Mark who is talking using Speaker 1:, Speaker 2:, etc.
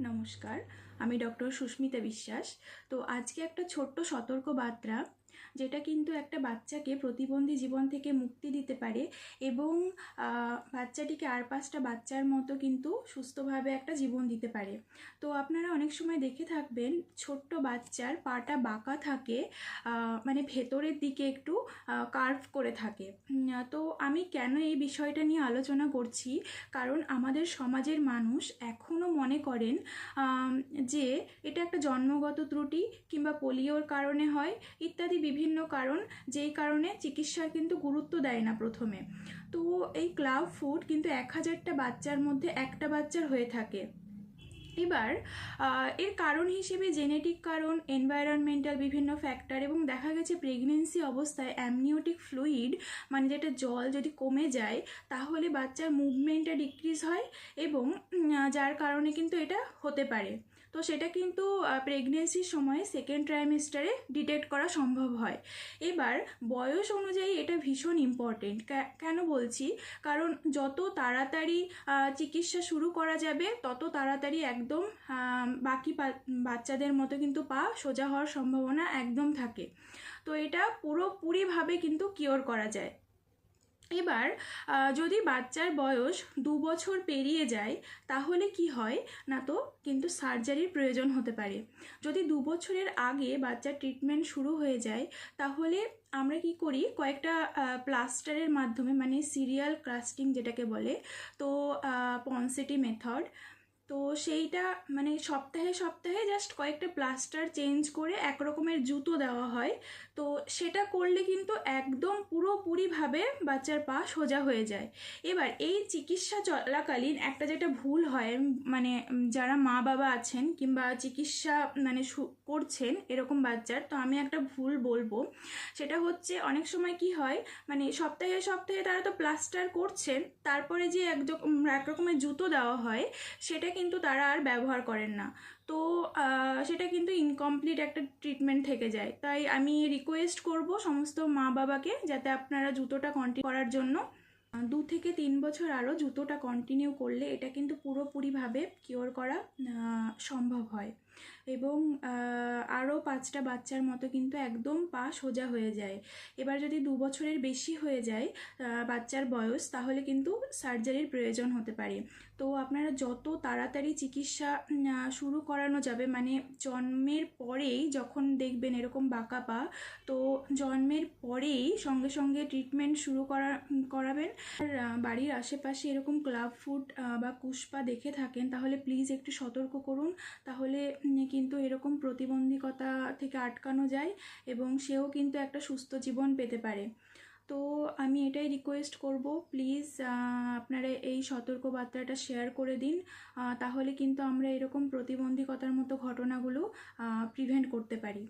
Speaker 1: নমস্কার আমি ডক্টর সুস্মিতা বিশ্বাস। তো আজকে একটা ছোট্ট সতর্ক বার্তা যেটা কিন্তু একটা বাচ্চাকে প্রতিবন্ধী জীবন থেকে মুক্তি দিতে পারে এবং বাচ্চাটিকে আর পাঁচটা বাচ্চার মতো কিন্তু সুস্থভাবে একটা জীবন দিতে পারে। তো আপনারা অনেক সময় দেখে থাকবেন, ছোট্ট বাচ্চার পাটা বাঁকা থাকে মানে ভেতরের দিকে একটু কার্ভ করে থাকে। তো আমি কেন এই বিষয়টা নিয়ে আলোচনা করছি? কারণ আমাদের সমাজের মানুষ এখনও মনে করেন যে এটা একটা জন্মগত ত্রুটি কিংবা পোলিওর কারণে হয়, ইত্যাদি বিভিন্ন কারণ, যেই কারণে চিকিৎসার কিন্তু গুরুত্ব দেয় না প্রথমে। তো এই ক্লাব ফুড কিন্তু এক হাজারটা বাচ্চার মধ্যে একটা বাচ্চার হয়ে থাকে। এবার এর কারণ হিসেবে জেনেটিক কারণ, এনভায়রনমেন্টাল বিভিন্ন ফ্যাক্টর এবং দেখা গেছে প্রেগনেন্সি অবস্থায় অ্যামনিওটিক ফ্লুইড মানে যেটা জল যদি কমে যায়, তাহলে বাচ্চার মুভমেন্টটা ডিক্রিজ হয় এবং যার কারণে কিন্তু এটা হতে পারে। তো সেটা কিন্তু প্রেগনেন্সির সময় সেকেন্ড ট্রাইমেস্টারে ডিটেক্ট করা সম্ভব হয়। এবার বয়স অনুযায়ী এটা ভীষণ ইম্পর্টেন্ট কেন বলছি? কারণ যত তাড়াতাড়ি চিকিৎসা শুরু করা যাবে, তত তাড়াতাড়ি একদম বাকি বাচ্চাদের মতো কিন্তু পা সোজা হওয়ার সম্ভাবনা একদম থাকে। তো এটা পুরোপুরিভাবে কিন্তু কিওর করা যায়। এবার যদি বাচ্চার বয়স দু বছর পেরিয়ে যায়, তাহলে কি হয়? না তো, কিন্তু সার্জারির প্রয়োজন হতে পারে। যদি দু বছরের আগে বাচ্চার ট্রিটমেন্ট শুরু হয়ে যায়, তাহলে আমরা কি করি? কয়েকটা প্লাস্টারের মাধ্যমে মানে সিরিয়াল ক্রাস্টিং যেটাকে বলে, তো পনসিটি মেথড তো সেইটা মানে সপ্তাহে সপ্তাহে জাস্ট কয়েকটা প্লাস্টার চেঞ্জ করে এক রকমের জুতো দেওয়া হয়। তো সেটা করলে কিন্তু একদম পুরোপুরিভাবে বাচ্চার পা সোজা হয়ে যায়। এবার এই চিকিৎসা চলাকালীন একটা যেটা ভুল হয় মানে যারা মা বাবা আছেন কিংবা চিকিৎসা মানে করছেন এরকম বাচ্চার, তো আমি একটা ভুল বলব। সেটা হচ্ছে অনেক সময় কি হয় মানে সপ্তাহে সপ্তাহে তারা তো প্লাস্টার করছেন, তারপরে যে এক রকমের জুতো দেওয়া হয়, সেটা কিন্তু তারা আর ব্যবহার করেন না। তো সেটা কিন্তু ইনকমপ্লিট একটা ট্রিটমেন্ট থেকে যায়। তাই আমি রিকোয়েস্ট করব সমস্ত মা বাবাকে যাতে আপনারা জুতোটা কন্টিনিউ করার জন্য দু থেকে তিন বছর আরও জুতোটা কন্টিনিউ করলে এটা কিন্তু পুরোপুরিভাবে কিওর করা সম্ভব হয়। এবং আরও পাঁচটা বাচ্চার মতো কিন্তু একদম পা সোজা হয়ে যায়। এবার যদি দু বছরের বেশি হয়ে যায় বাচ্চার বয়স, তাহলে কিন্তু সার্জারির প্রয়োজন হতে পারে। তো আপনারা যত তাড়াতাড়ি চিকিৎসা শুরু করানো যাবে মানে জন্মের পরেই যখন দেখবেন এরকম বাঁকা পা, তো জন্মের পরেই সঙ্গে সঙ্গে ট্রিটমেন্ট শুরু করা, করাবেন। আর বাড়ির আশেপাশে এরকম ক্লাব ফুড বা কুষ্পা দেখে থাকেন, তাহলে প্লিজ একটু সতর্ক করুন। তাহলে কিন্তু এরকম প্রতিবন্ধকতা থেকে আটকানো যায় এবং সেও কিন্তু একটা সুস্থ জীবন পেতে পারে। তো আমি এটাই রিকোয়েস্ট করব প্লিজ আপনারা এই সতর্কবার্তাটা শেয়ার করে দিন তাহলে কিন্তু আমরা এরকম প্রতিবন্ধকতার মতো ঘটনাগুলো প্রিভেন্ট করতে পারি।